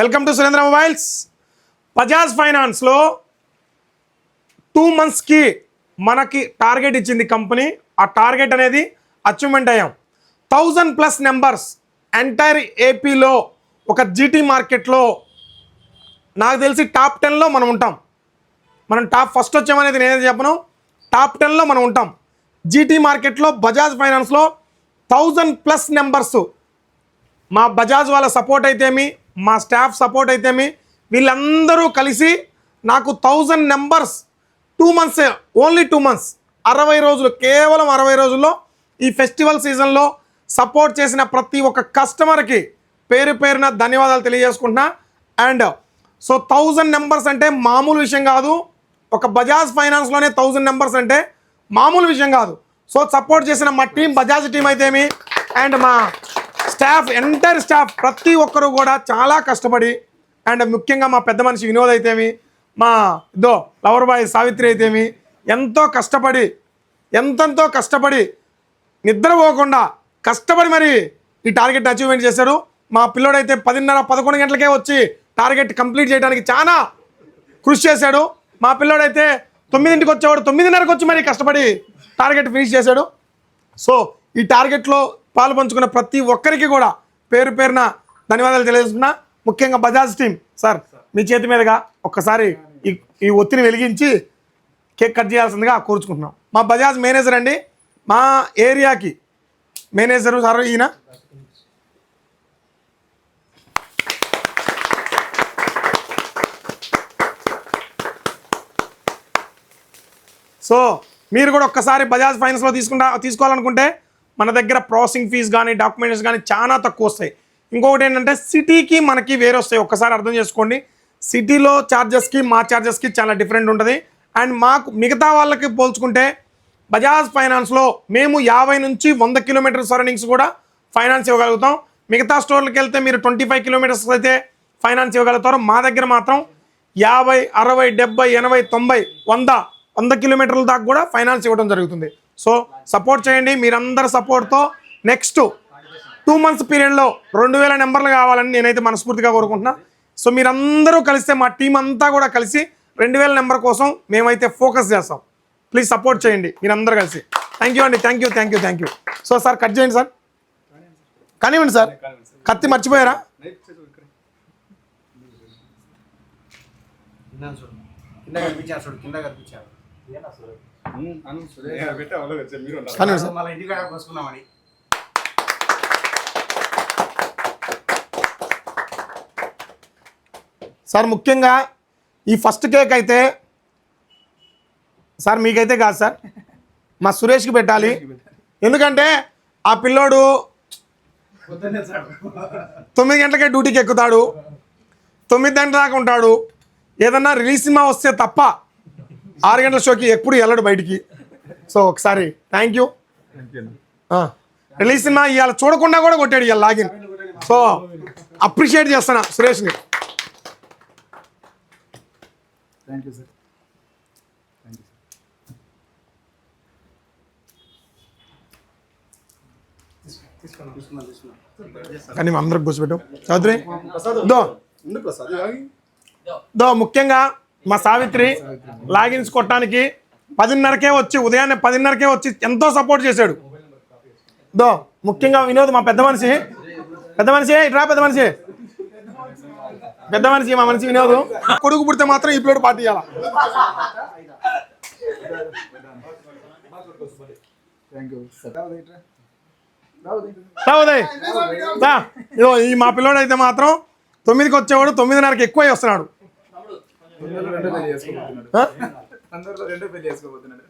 Welcome to Surendra mobiles Bajaj ఫైనాన్స్లో two మంత్స్కి మనకి టార్గెట్ ఇచ్చింది కంపెనీ ఆ టార్గెట్ అనేది అచీవ్మెంట్ అయ్యాం. థౌజండ్ ప్లస్ నెంబర్స్ ఎంటైర్ ఏపీలో ఒక జీటీ మార్కెట్లో నాకు తెలిసి టాప్ టెన్లో మనం ఉంటాం. మనం టాప్ ఫస్ట్ వచ్చామనేది నేనే చెప్పను? టాప్ టెన్లో మనం ఉంటాం. జీటీ మార్కెట్లో బజాజ్ ఫైనాన్స్లో థౌజండ్ ప్లస్ నెంబర్స్ మా బజాజ్ వాళ్ళ సపోర్ట్ అయితేమి మా స్టాఫ్ సపోర్ట్ అయితేమి వీళ్ళందరూ కలిసి నాకు thousand numbers two months only two months అరవై రోజులు కేవలం అరవై రోజుల్లో ఈ ఫెస్టివల్ సీజన్లో సపోర్ట్ చేసిన ప్రతి ఒక్క కస్టమర్కి పేరు పేరున ధన్యవాదాలు తెలియజేసుకుంటున్నా. అండ్ సో థౌజండ్ నెంబర్స్ అంటే మామూలు విషయం కాదు. ఒక బజాజ్ ఫైనాన్స్లోనే థౌజండ్ నెంబర్స్ అంటే మామూలు విషయం కాదు. సో సపోర్ట్ చేసిన మా టీం బజాజ్ టీం అయితేమి అండ్ మా స్టాఫ్ ఎంటైర్ స్టాఫ్ ప్రతి ఒక్కరు కూడా చాలా కష్టపడి అండ్ ముఖ్యంగా మా పెద్ద మనిషి వినోద్ అయితేమి మా ఇదో లవర్ బాయ్ సావిత్రి అయితేమి ఎంతో కష్టపడి ఎంతెంతో కష్టపడి నిద్రపోకుండా కష్టపడి మరి ఈ టార్గెట్ అచీవ్మెంట్ చేశారు. మా పిల్లోడైతే పదిన్నర పదకొండు గంటలకే వచ్చి టార్గెట్ కంప్లీట్ చేయడానికి చాలా కృషి చేశాడు. మా పిల్లోడైతే తొమ్మిదింటికి వచ్చేవాడు తొమ్మిదిన్నరకు వచ్చి మరి కష్టపడి టార్గెట్ ఫినిష్ చేశాడు. సో ఈ టార్గెట్లో పాలు పంచుకున్న ప్రతి ఒక్కరికి కూడా పేరు పేరున ధన్యవాదాలు తెలియజేస్తున్నా. ముఖ్యంగా బజాజ్ టీం సార్ మీ చేతి మీదుగా ఒక్కసారి ఈ ఈ ఒత్తిడి వెలిగించి కేక్ కట్ చేయాల్సిందిగా కోరుచుకుంటున్నాం. మా బజాజ్ మేనేజర్ అండి. మా ఏరియాకి మేనేజరు సార్ ఈయన. సో మీరు కూడా ఒక్కసారి బజాజ్ ఫైనాన్స్లో తీసుకుంటా తీసుకోవాలనుకుంటే మన దగ్గర ప్రాసెసింగ్ ఫీజ్ కానీ డాక్యుమెంట్స్ కానీ చాలా తక్కువ వస్తాయి. ఇంకొకటి ఏంటంటే సిటీకి మనకి వేరే వస్తాయి. ఒక్కసారి అర్థం చేసుకోండి. సిటీలో ఛార్జెస్కి మా ఛార్జెస్కి చాలా డిఫరెంట్ ఉంటుంది. అండ్ మాకు మిగతా వాళ్ళకి పోల్చుకుంటే బజాజ్ ఫైనాన్స్లో మేము యాభై నుంచి వంద కిలోమీటర్ సరౌండింగ్స్ కూడా ఫైనాన్స్ ఇవ్వగలుగుతాం. మిగతా స్టోర్లకు వెళ్తే మీరు ట్వంటీ ఫైవ్ కిలోమీటర్స్ అయితే ఫైనాన్స్ ఇవ్వగలుగుతారు. మా దగ్గర మాత్రం యాభై అరవై డెబ్బై ఎనభై తొంభై వంద వంద కిలోమీటర్ల దాకా కూడా ఫైనాన్స్ ఇవ్వడం జరుగుతుంది. సో సపోర్ట్ చేయండి మీరందరి సపోర్ట్తో నెక్స్ట్ టూ మంత్స్ పీరియడ్లో రెండు వేల నెంబర్లు కావాలని నేనైతే మనస్ఫూర్తిగా కోరుకుంటున్నా. సో మీరందరూ కలిస్తే మా టీం అంతా కూడా కలిసి రెండు వేల నెంబర్ కోసం మేమైతే ఫోకస్ చేస్తాం. ప్లీజ్ సపోర్ట్ చేయండి మీరందరూ కలిసి. థ్యాంక్ యూ అండి thank you thank you thank you so sir cut చేయండి సార్. కానివ్వండి సార్. కత్తి మర్చిపోయారా? కింద కనిపించారు కింద కనిపించారు సార్ కోసుకున్నామని ముఖ్యంగా ఈ ఫస్ట్ కేక్ అయితే సార్ మీకైతే కాదు సార్. మా సురేష్కి పెట్టాలి. ఎందుకంటే ఆ పిల్లోడు తొమ్మిది గంటలకే డ్యూటీకి ఎక్కుతాడు. తొమ్మిది గంటల దాకా ఉంటాడు. ఏదన్నా రిలీజ్ సినిమా వస్తే తప్ప ఆరు గంటల షోకి ఎప్పుడు వెళ్ళడు బయటికి. సో ఒకసారి థ్యాంక్ యూ రిలీజ్ సినిమా ఇవాళ చూడకుండా కూడా కొట్టాడు ఇవాళ లాగిన్ సో అప్రిషియేట్ చేస్తున్నా సురేష్ని. కానీ అందరికి కూర్చోబెట్టాం. చౌదరి దో. దో ముఖ్యంగా మా సావిత్రి లాగిన్స్ కొట్టడానికి పదిన్నరకే వచ్చి ఉదయాన్నే పదిన్నరకే వచ్చి ఎంతో సపోర్ట్ చేశాడు. దో ముఖ్యంగా వినోద్ మా పెద్ద మనిషి. పెద్ద మనిషి ఇట్రా పెద్ద మనిషి. పెద్ద మనిషి మా మనిషి వినోదు. కొడుకు పుడితే మాత్రం ఈ ప్లేట్ పార్టీ ఇవ్వాలా ఈ మా పిల్లోడైతే మాత్రం తొమ్మిదికి వచ్చేవాడు తొమ్మిదిన్నరకి ఎక్కువ వస్తున్నాడు. అందరిలో రెండో పెళ్ళి చేసుకోబోతున్నాడు.